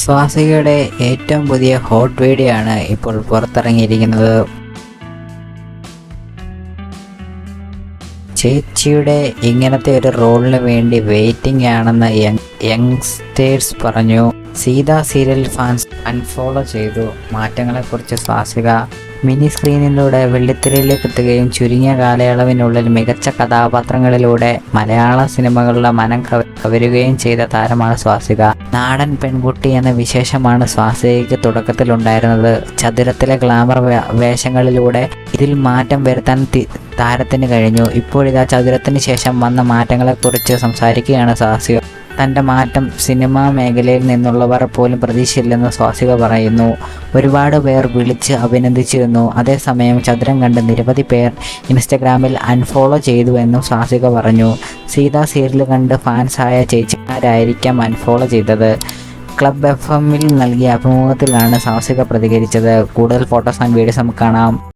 സ്വാസികയുടെ ഏറ്റവും പുതിയ hot video ആണ് ഇപ്പോൾ പുറത്തിറങ്ങിയിരിക്കുന്നത്. ചേച്ചിയുടെ ഇങ്ങനത്തെ ഒരു റോളിന് വേണ്ടി വെയിറ്റിംഗ് ആണെന്ന് യങ്സ്റ്റേഴ്സ് പറഞ്ഞു. സീത സീരിയൽ ഫാൻസ് അൺഫോളോ ചെയ്തു. മാറ്റങ്ങളെക്കുറിച്ച് സ്വാസിക മിനി സ്ക്രീനിലൂടെ വെള്ളിത്തിരയിലേക്ക് എത്തുകയും ചുരുങ്ങിയ കാലയളവിനുള്ളിൽ മികച്ച കഥാപാത്രങ്ങളിലൂടെ മലയാള സിനിമകളുടെ മനം കവ- കവരുകയും ചെയ്ത താരമാണ് സ്വാസിക. നാടൻ പെൺകുട്ടി എന്ന വിശേഷമാണ് സ്വാസികയ്ക്ക് തുടക്കത്തിലുണ്ടായിരുന്നത്. ചതുരത്തിലെ ഗ്ലാമർ വേഷങ്ങളിലൂടെ ഇതിൽ മാറ്റം വരുത്താൻ താരത്തിന് കഴിഞ്ഞു. ഇപ്പോഴിതാ ചതുരത്തിന് ശേഷം വന്ന മാറ്റങ്ങളെക്കുറിച്ച് സംസാരിക്കുകയാണ് സ്വാസിക തന്റെ മാറ്റം സിനിമാ മേഖലയിൽ നിന്നുള്ളവർ പോലും പ്രതീക്ഷയില്ലെന്ന് സ്വാസിക പറയുന്നു. ഒരുപാട് പേർ വിളിച്ച് അഭിനന്ദിച്ചിരുന്നു. അതേസമയം ചതുരം കണ്ട് നിരവധി പേർ ഇൻസ്റ്റഗ്രാമിൽ അൺഫോളോ ചെയ്തു എന്നും സ്വാസിക പറഞ്ഞു. സീത സീരിയൽ കണ്ട് ഫാൻസായ ചേച്ചിമാരായിരിക്കാം അൺഫോളോ ചെയ്തത്. ക്ലബ് എഫ് എമ്മിൽ നൽകിയ അഭിമുഖത്തിലാണ് സാഹസിക പ്രതികരിച്ചത്. കൂടുതൽ ഫോട്ടോസ് ആൻഡ് വീഡിയോസ് നമുക്ക് കാണാം.